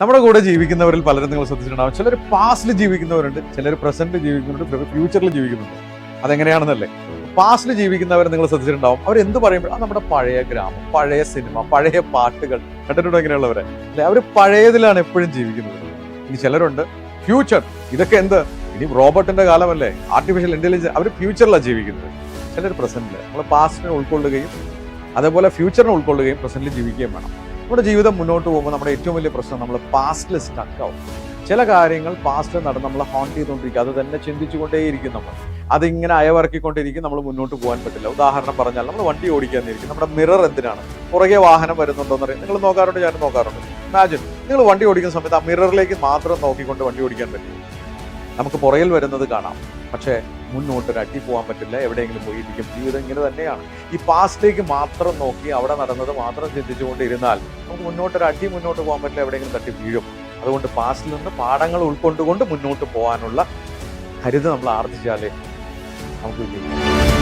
നമ്മുടെ കൂടെ ജീവിക്കുന്നവരിൽ പലരും നിങ്ങൾ ശ്രദ്ധിച്ചിട്ടുണ്ടാവും. ചിലർ പാസ്റ്റിൽ ജീവിക്കുന്നവരുണ്ട് ചിലർ പ്രസന്റിൽ ജീവിക്കുന്നുണ്ട് ചിലർ ഫ്യൂച്ചറിൽ ജീവിക്കുന്നുണ്ട് അതെങ്ങനെയാണെന്നല്ലേ? പാസ്റ്റിൽ ജീവിക്കുന്നവർ നിങ്ങൾ ശ്രദ്ധിച്ചിട്ടുണ്ടാവും. അവർ എന്ത് പറയുമ്പോൾ അത് നമ്മുടെ പഴയ ഗ്രാമം പഴയ സിനിമ പഴയ പാട്ടുകൾ. കണ്ടിട്ടുണ്ടോ എങ്ങനെയുള്ളവരെ അല്ലെ? അവർ പഴയതിലാണ് എപ്പോഴും ജീവിക്കുന്നത്. ഇനി ചിലരുണ്ട് ഫ്യൂച്ചർ ഇതൊക്കെ എന്ത്? ഇനി റോബോട്ടിന്റെ കാലമല്ലേ? ആർട്ടിഫിഷ്യൽ ഇന്റലിജൻസ് അവർ ഫ്യൂച്ചറിലാണ് ജീവിക്കുന്നത്. ചിലർ പ്രസന്റിൽ നമ്മൾ പാസ്റ്റിനെ ഉൾക്കൊള്ളുകയും അതേപോലെ ഫ്യൂച്ചറിനെ ഉൾക്കൊള്ളുകയും പ്രസന്റിൽ ജീവിക്കുകയും വേണം. നമ്മുടെ ജീവിതം മുന്നോട്ട് പോകുമ്പോൾ നമ്മുടെ ഏറ്റവും വലിയ പ്രശ്നം നമ്മൾ പാസ്റ്റിൽ സ്റ്റക്ക് ആവും. ചില കാര്യങ്ങൾ പാസ്റ്റിൽ നടന്ന് നമ്മൾ ഹോണ്ട് ചെയ്തുകൊണ്ടിരിക്കുക അത് തന്നെ ചിന്തിച്ചുകൊണ്ടേയിരിക്കും നമ്മൾ. അതിങ്ങനെ അയവിറക്കിക്കൊണ്ടിരിക്കും. നമ്മൾ മുന്നോട്ട് പോകാൻ പറ്റില്ല. ഉദാഹരണം പറഞ്ഞാൽ നമ്മൾ വണ്ടി ഓടിക്കാന്നിരിക്കും നമ്മുടെ മിറർ എന്തിനാണ്? പുറകെ വാഹനം വരുന്നുണ്ടോ എന്ന് നിങ്ങൾ നോക്കാറുണ്ട് ഞാൻ നോക്കാറുണ്ട്. ഇമാജിൻ നിങ്ങൾ വണ്ടി ഓടിക്കുന്ന സമയത്ത് ആ മിററിലേക്ക് മാത്രം നോക്കിക്കൊണ്ട് വണ്ടി ഓടിക്കാൻ പറ്റും. നമുക്ക് പുറകിൽ വരുന്നത് കാണാം. പക്ഷേ മുന്നോട്ട് ഒരു പോകാൻ പറ്റില്ല. എവിടെയെങ്കിലും പോയിരിക്കും. ജീവിതം ഇങ്ങനെ തന്നെയാണ്. ഈ പാസ്റ്റിലേക്ക് മാത്രം നോക്കി അവിടെ നടന്നത് മാത്രം ചിന്തിച്ചുകൊണ്ടിരുന്നാൽ നമുക്ക് മുന്നോട്ട് ഒരു അടി മുന്നോട്ട് പോകാൻ പറ്റില്ല. എവിടെയെങ്കിലും തട്ടി വീഴും. അതുകൊണ്ട് പാസ്റ്റിൽ നിന്ന് പാഠങ്ങൾ ഉൾക്കൊണ്ടുകൊണ്ട് മുന്നോട്ട് പോകാനുള്ള കരുത് നമ്മൾ ആർജിച്ചാലേ നമുക്ക് വിജയിക്കാം